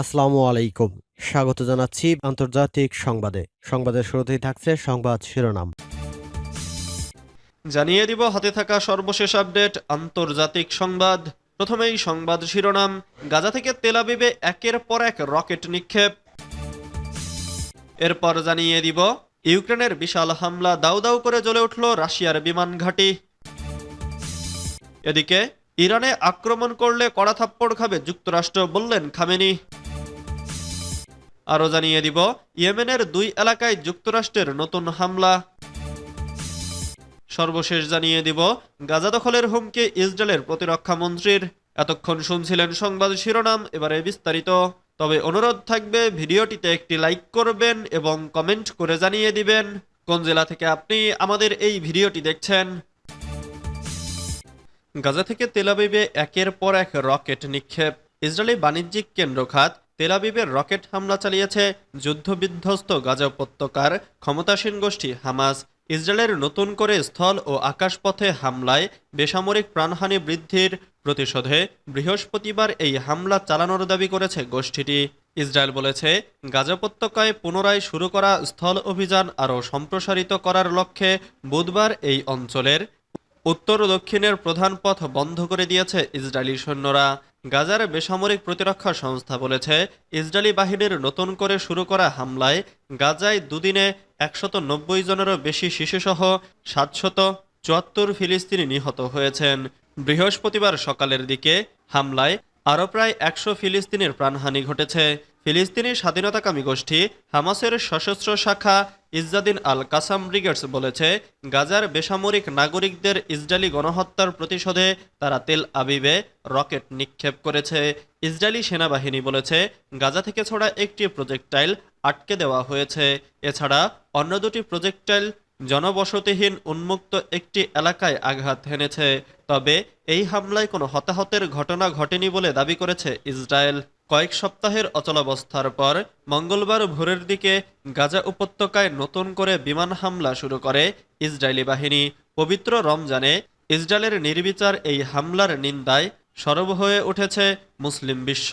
আসসালামু আলাইকুম। স্বাগত জানাচ্ছি আন্তর্জাতিক সংবাদে। সংবাদের শুরুতেই থাকছে সংবাদ শিরোনাম। জানিয়ে দিব, হাতে থাকা সর্বশেষ আপডেট, আন্তর্জাতিক সংবাদ। প্রথমেই সংবাদ শিরোনাম, গাজা থেকে তেলাবিবে একের পর এক রকেট নিক্ষেপ। এরপর জানিয়ে দিব, ইউক্রেনের বিশাল হামলা দাউ দাউ করে জ্বলে উঠল রাশিয়ার বিমান ঘাঁটি। এদিকে, ইরানে আক্রমণ করলে কড়া থাপ্পড় খাবে যুক্তরাষ্ট্র বললেন খামেনি। আরও জানিয়ে দিব, ইয়েমেনের দুই এলাকায় যুক্তরাষ্ট্রের নতুন হামলা। সর্বশেষ জানিয়ে দিব, গাজা দখলের হুমকি ইসরায়েলের প্রতিরক্ষা মন্ত্রীর। এতক্ষণ শুনছিলেন সংবাদ শিরোনাম, এবারে বিস্তারিত। তবে অনুরোধ থাকবে, ভিডিওটিতে একটি লাইক করবেন এবং কমেন্ট করে জানিয়ে দিবেন, কোন জেলা থেকে আপনি আমাদের এই ভিডিওটি দেখছেন। গাজা থেকে তেলাবিবে একের পর এক রকেট নিক্ষেপ। ইসরায়েলি বাণিজ্যিক কেন্দ্র খাত তেলাবিবের রকেট হামলা চালিয়েছে যুদ্ধবিধ্বস্ত গাজা উপত্যকার ক্ষমতাসীন গোষ্ঠী হামাস। ইসরায়েলের নতুন করে স্থল ও আকাশপথে হামলায় বেসামরিক প্রাণহানি বৃদ্ধির প্রতিশোধে বৃহস্পতিবার এই হামলা চালানোর দাবি করেছে গোষ্ঠীটি। ইসরায়েল বলেছে, গাজা উপত্যকায় পুনরায় শুরু করা স্থল অভিযান আরও সম্প্রসারিত করার লক্ষ্যে বুধবার এই অঞ্চলের উত্তর দক্ষিণের প্রধান পথ বন্ধ করে দিয়েছে ইসরায়েলি সৈন্যরা। গাজার বেসামরিক প্রতিরক্ষা সংস্থা বলেছে, ইসরায়েলি বাহিনীর নতুন করে শুরু করা হামলায় গাজায় দুদিনে একশত নব্বই জনেরও বেশি শিশুসহ সাতশত চুয়াত্তর ফিলিস্তিনি নিহত হয়েছেন। বৃহস্পতিবার সকালের দিকে হামলায় আরও প্রায় একশো ফিলিস্তিনের প্রাণহানি ঘটেছে। ফিলিস্তিনি স্বাধীনতাকামী গোষ্ঠী হামাসের সশস্ত্র শাখা ইজ্জাদিন আল কাসাম ব্রিগেডস বলেছে, গাজার বেসামরিক নাগরিকদের ইসরায়েলি গণহত্যার প্রতিশোধে তারা তেল আবিবে রকেট নিক্ষেপ করেছে। ইসরায়েলি সেনাবাহিনী বলেছে, গাজা থেকে ছোড়া একটি প্রজেক্টাইল আটকে দেওয়া হয়েছে। এছাড়া অন্য দুটি প্রজেক্টাইল জনবসতিহীন উন্মুক্ত একটি এলাকায় আঘাত হেনেছে। তবে এই হামলায় কোনো হতাহতের ঘটনা ঘটেনি বলে দাবি করেছে ইসরায়েল। কয়েক সপ্তাহের অচলাবস্থার পর মঙ্গলবার ভোরের দিকে গাজা উপত্যকায় নতুন করে বিমান হামলা শুরু করে ইসরায়েলি বাহিনী। পবিত্র রমজানে ইসরায়েলের নির্বিচার এই হামলার নিন্দায় সরব হয়ে উঠেছে মুসলিম বিশ্ব।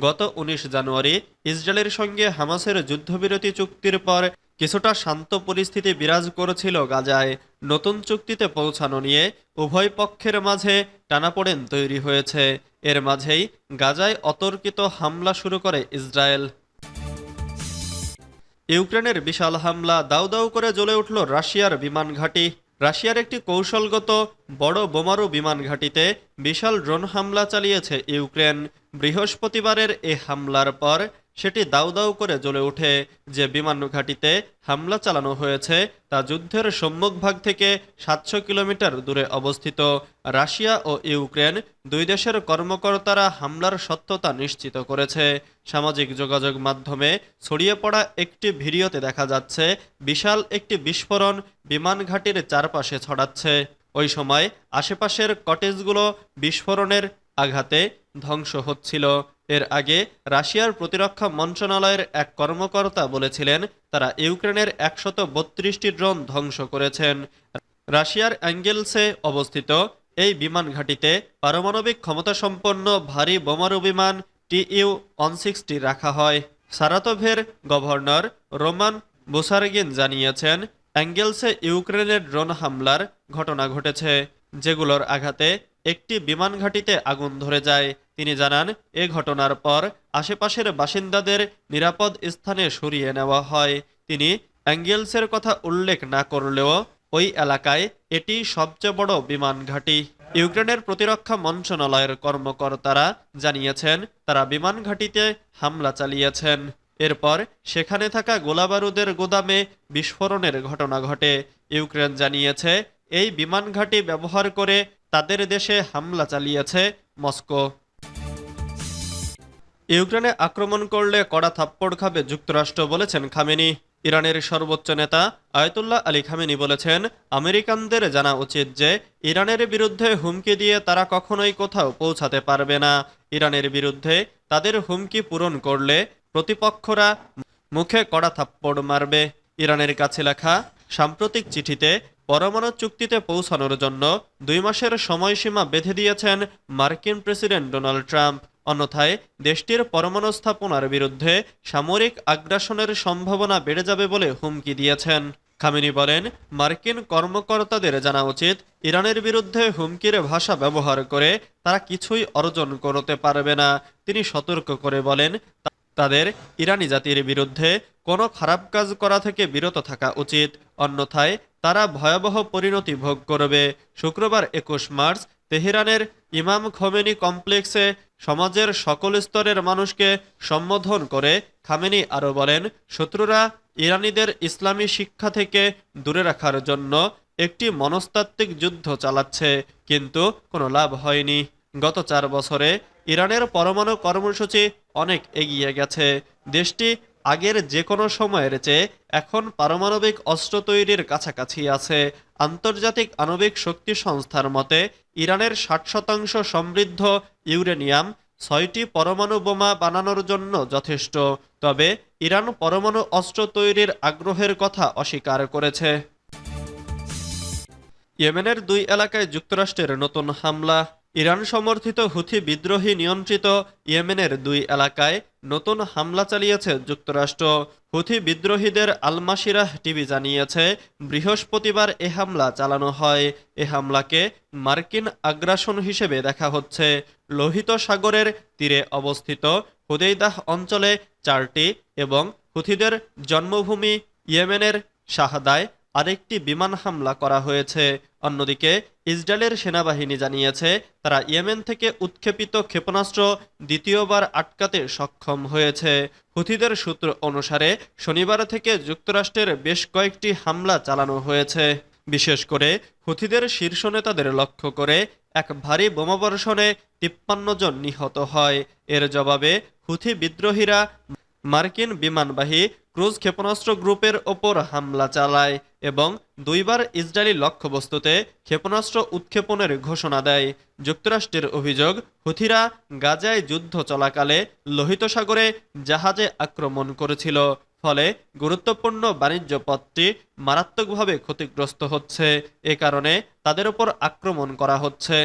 গত উনিশ জানুয়ারি ইসরায়েলের সঙ্গে হামাসের যুদ্ধবিরতি চুক্তির পর কিছুটা শান্ত পরিস্থিতি বিরাজ করেছিল গাজায়। নতুন চুক্তিতে পৌঁছানো নিয়ে উভয় পক্ষের মাঝে টানাপোড়েন তৈরি হয়েছে। এর মাঝেই গাজায় অতর্কিত হামলা শুরু করে ইসরায়েল। ইউক্রেনের বিশাল হামলা দাউ দাউ করে জ্বলে উঠল রাশিয়ার বিমান ঘাঁটি। রাশিয়ার একটি কৌশলগত বড় বোমারু বিমান ঘাঁটিতে বিশাল ড্রোন হামলা চালিয়েছে ইউক্রেন। বৃহস্পতিবারের এ হামলার পর সেটি দাউ দাউ করে জ্বলে ওঠে। যে বিমান ঘাঁটিতে হামলা চালানো হয়েছে, তা যুদ্ধের সম্মুখভাগ থেকে সাতশো কিলোমিটার দূরে অবস্থিত। রাশিয়া ও ইউক্রেন দুই দেশের কর্মকর্তারা হামলার সত্যতা নিশ্চিত করেছে। সামাজিক যোগাযোগ মাধ্যমে ছড়িয়ে পড়া একটি ভিডিওতে দেখা যাচ্ছে, বিশাল একটি বিস্ফোরণ বিমান ঘাঁটির চারপাশে ছড়াচ্ছে। ওই সময় আশেপাশের কটেজগুলো বিস্ফোরণের আঘাতে ধ্বংস হচ্ছিল। এর আগে রাশিয়ার প্রতিরক্ষা মন্ত্রণালয়ের এক কর্মকর্তা বলেছিলেন, তারা ইউক্রেনের একশত বত্রিশটি ড্রোন ধ্বংস করেছেন। রাশিয়ার অ্যাঙ্গেলসে অবস্থিত এই বিমান ঘাঁটিতে পারমাণবিক ক্ষমতাসম্পন্ন ভারী বোমারু বিমান টিইউ ওয়ান সিক্সটি রাখা হয়। সারাতভের গভর্নর রোমান বুসারগিন জানিয়েছেন, অ্যাঙ্গেলসে ইউক্রেনের ড্রোন হামলার ঘটনা ঘটেছে, যেগুলোর আঘাতে একটি বিমান ঘাঁটিতে আগুন ধরে যায়। তিনি জানান, এ ঘটনার পর আশেপাশের বাসিন্দাদের নিরাপদ স্থানে সরিয়ে নেওয়া হয়। তিনি অ্যাঙ্গেলসের কথা উল্লেখ না করলেও ওই এলাকায় এটি সবচেয়ে বড় বিমান ঘাঁটি। ইউক্রেনের প্রতিরক্ষা মন্ত্রণালয়ের কর্মকর্তারা জানিয়েছেন, তারা বিমান ঘাঁটিতে হামলা চালিয়েছেন। এরপর সেখানে থাকা গোলাবারুদের গোদামে বিস্ফোরণের ঘটনা ঘটে। ইউক্রেন জানিয়েছে, এই বিমান ঘাঁটি ব্যবহার করে তাদের দেশে হামলা চালিয়েছে মস্কো। ইউক্রেনে আক্রমণ করলে কড়া থাপ্পড় খাবে যুক্তরাষ্ট্র বলেছেন খামেনি। ইরানের সর্বোচ্চ নেতা আয়তুল্লাহ আলী খামেনি বলেছেন, আমেরিকানদের জানা উচিত যে ইরানের বিরুদ্ধে হুমকি দিয়ে তারা কখনোই কোথাও পৌঁছাতে পারবে না। ইরানের বিরুদ্ধে তাদের হুমকি পূরণ করলে প্রতিপক্ষরা মুখে কড়া থাপ্পড় মারবে। ইরানের কাছে লেখা সাম্প্রতিক চিঠিতে পরমাণু চুক্তিতে পৌঁছানোর জন্য দুই মাসের সময়সীমা বেঁধে দিয়েছেন মার্কিন প্রেসিডেন্ট ডোনাল্ড ট্রাম্প। অন্যথায় দেশটির পরমাণু স্থাপনার বিরুদ্ধে সামরিক আগ্রাসনের সম্ভাবনা বেড়ে যাবে বলে হুমকি দিয়েছেন। খামেনি বলেন, মার্কিন কর্মকর্তাদের জানা উচিত, ইরানের বিরুদ্ধে হুমকির ভাষা ব্যবহার করে তারা কিছুই অর্জন করতে পারবে না। তিনি সতর্ক করে বলেন, তাদের ইরানি জাতির বিরুদ্ধে কোনো খারাপ কাজ করা থেকে বিরত থাকা উচিত। অন্যথায় তারা ভয়াবহ পরিণতি ভোগ করবে। শুক্রবার একুশ মার্চ তেহরানের ইমাম খোমেনি কমপ্লেক্সে সমাজের সকল স্তরের মানুষকে সম্বোধন করে খামেনি আরও বলেন, শত্রুরা ইরানিদের ইসলামী শিক্ষা থেকে দূরে রাখার জন্য একটি মনস্তাত্ত্বিক যুদ্ধ চালাচ্ছে, কিন্তু কোনো লাভ হয়নি। গত চার বছরে ইরানের পরমাণু কর্মসূচি অনেক এগিয়ে গেছে। দেশটি আগের যে কোনো সময়ের চেয়ে এখন পারমাণবিক অস্ত্র তৈরির কাছাকাছি আছে। আন্তর্জাতিক আণবিক শক্তি সংস্থার মতে, ইরানের ষাট শতাংশ সমৃদ্ধ ইউরেনিয়াম ছয়টি পরমাণু বোমা বানানোর জন্য যথেষ্ট। তবে ইরান পরমাণু অস্ত্র তৈরির আগ্রহের কথা অস্বীকার করেছে। ইয়েমেনের দুই এলাকায় যুক্তরাষ্ট্রের নতুন হামলা। ইরান সমর্থিত হুথি বিদ্রোহী নিয়ন্ত্রিত ইয়েমেনের দুই এলাকায় নতুন হামলা চালিয়েছে যুক্তরাষ্ট্র। হুথি বিদ্রোহীদের আলমাসিরাহ টিভি জানিয়েছে, বৃহস্পতিবার এ হামলা চালানো হয়। এ হামলাকে মার্কিন আগ্রাসন হিসেবে দেখা হচ্ছে। লোহিত সাগরের তীরে অবস্থিত হুদেইদাহ অঞ্চলে চারটি এবং হুথিদের জন্মভূমি ইয়েমেনের শাহাদায় আরেকটি বিমান হামলা করা হয়েছে। অন্যদিকে, ইসরায়েলের সেনাবাহিনী জানিয়েছে, তারা ইয়েমেন থেকে উৎক্ষেপিত ক্ষেপণাস্ত্র দ্বিতীয়বার আটকাতে সক্ষম হয়েছে। হুথিদের সূত্র অনুসারে, শনিবার থেকে যুক্তরাষ্ট্রের বেশ কয়েকটি হামলা চালানো হয়েছে। বিশেষ করে, হুথিদের শীর্ষ নেতাদের লক্ষ্য করে এক ভারী বোমাবর্ষণে তিপ্পান্ন জন নিহত হয়। এর জবাবে হুথি বিদ্রোহীরা মার্কিন বিমানবাহী ক্রুজ ক্ষেপণাস্ত্র গ্রুপের ওপর হামলা চালায় এবং দুইবার ইসরায়েলি লক্ষ্যবস্তুতে ক্ষেপণাস্ত্র উৎক্ষেপণের ঘোষণা দেয়। যুক্তরাষ্ট্রের অভিযোগ, হুথিরা গাজায় যুদ্ধ চলাকালে লোহিত সাগরে জাহাজে আক্রমণ করেছিল, ফলে গুরুত্বপূর্ণ বাণিজ্য পথটি মারাত্মকভাবে ক্ষতিগ্রস্ত হচ্ছে। এ কারণে তাদের ওপর আক্রমণ করা হচ্ছে।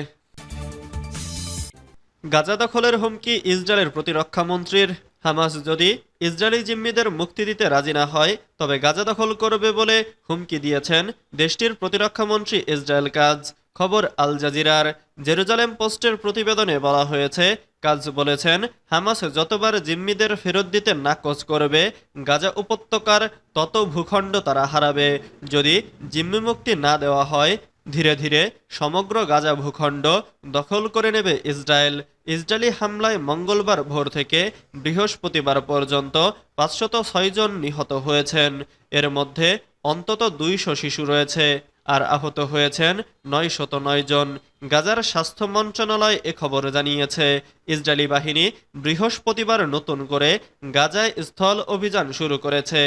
গাজা দখলের হুমকি ইসরায়েলের প্রতিরক্ষা মন্ত্রীর হামাস যদি ইসরায়েলি জিম্মিদের মুক্তি দিতে রাজি না হয়, তবে গাজা দখল করবে বলে হুমকি দিয়েছেন দেশটির প্রতিরক্ষামন্ত্রী ইসরায়েল কাজ। খবর আল জাজিরার। জেরুজালেম পোস্টের প্রতিবেদনে বলা হয়েছে, কাজ বলেছেন, হামাস যতবার জিম্মিদের ফেরত দিতে নাকচ করবে, গাজা উপত্যকার তত ভূখণ্ড তারা হারাবে। যদি জিম্মি মুক্তি না দেওয়া হয় ধীরে ধীরে সমগ্র গাজা ভূখণ্ড দখল করে নেবে ইসরায়েল। ইসরায়েলি হামলায় মঙ্গলবার ভোর থেকে বৃহস্পতিবার পর্যন্ত পাঁচশত জন নিহত হয়েছেন। এর মধ্যে অন্তত দুইশো শিশু রয়েছে। আর আহত হয়েছেন নয়শত নয় জন। গাজার স্বাস্থ্য মন্ত্রণালয় এ খবর জানিয়েছে, ইসরায়েলি বাহিনী বৃহস্পতিবার নতুন করে গাজায় স্থল অভিযান শুরু করেছে।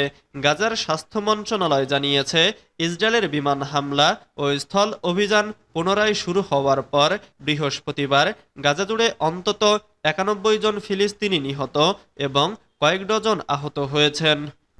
গাজার স্বাস্থ্য মন্ত্রণালয় জানিয়েছে, ইসরায়েলের বিমান হামলা ও স্থল অভিযান পুনরায় শুরু হওয়ার পর বৃহস্পতিবার গাজা জুড়ে অন্তত একানব্বই জন ফিলিস্তিনি নিহত এবং কয়েক ডজন আহত হয়েছেন।